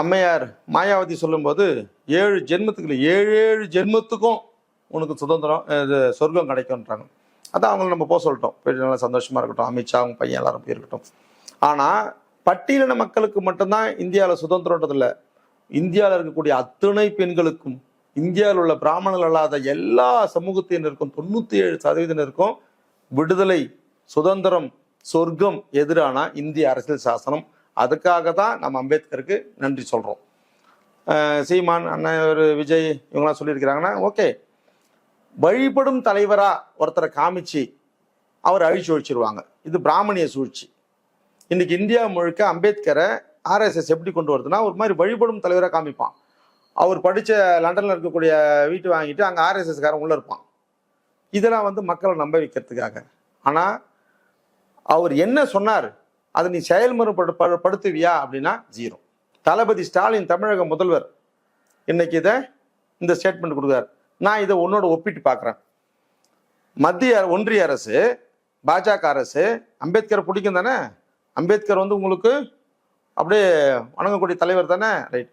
அம்மையார் மாயாவதி சொல்லும்போது ஏழு ஜென்மத்துக்கு இல்லை ஏழு ஏழு ஜென்மத்துக்கும் உனக்கு சுதந்திரம் இது சொர்க்கம் கிடைக்கும்ன்றாங்க. அதான் அவங்கள நம்ம போக சொல்லிட்டோம். பெரிய நல்லா சந்தோஷமாக இருக்கட்டும் அமித்ஷா அவங்க பையன் எல்லாரும் போயிருக்கட்டும் ஆனால் பட்டியலின மக்களுக்கு மட்டும்தான் இந்தியாவில் சுதந்திரன்றதில்ல இந்தியாவில் இருக்கக்கூடிய அத்தனை பெண்களுக்கும் இந்தியாவில் உள்ள பிராமணர்கள் அல்லாத எல்லா சமூகத்தினருக்கும் தொண்ணூற்றி ஏழு சதவீதத்தினருக்கும் விடுதலை சுதந்திரம் சொர்க்கம் எதிரான இந்திய அரசியல் சாசனம் அதுக்காக தான் நம்ம அம்பேத்கருக்கு நன்றி சொல்கிறோம் சீமான் அண்ணன் ஒரு விஜய் இவங்களாம் சொல்லியிருக்கிறாங்கன்னா ஓகே. வழிபடும் தலைவராக ஒருத்தரை காமிச்சு அவர் அழிச்சு ஒழிச்சிருவாங்க. இது பிராமணிய சூழ்ச்சி. இன்றைக்கி இந்தியா முழுக்க அம்பேத்கரை ஆர்எஸ்எஸ் எப்படி கொண்டு வருதுன்னா ஒரு மாதிரி வழிபடும் தலைவராக காமிப்பான். அவர் படித்த லண்டனில் இருக்கக்கூடிய வீட்டு வாங்கிட்டு அங்கே ஆர்எஸ்எஸ்காரன் உள்ளே இருப்பான். இதெல்லாம் வந்து மக்களை நம்ப வைக்கிறதுக்காக. ஆனால் அவர் என்ன சொன்னார்? அதை நீ செயல்முறைப்படுத்துவியா அப்படின்னா ஜீரோ. தளபதி ஸ்டாலின் தமிழக முதல்வர் இன்னைக்கு இதை இந்த ஸ்டேட்மெண்ட் கொடுக்குறாரு. நான் இதை உன்னோட ஒப்பிட்டு பார்க்குறேன். மத்திய ஒன்றிய அரசு பாஜக அரசு அம்பேத்கர் பிடிக்கும் தானே? அம்பேத்கர் வந்து உங்களுக்கு அப்படியே வணங்கக்கூடிய தலைவர் தானே? ரைட்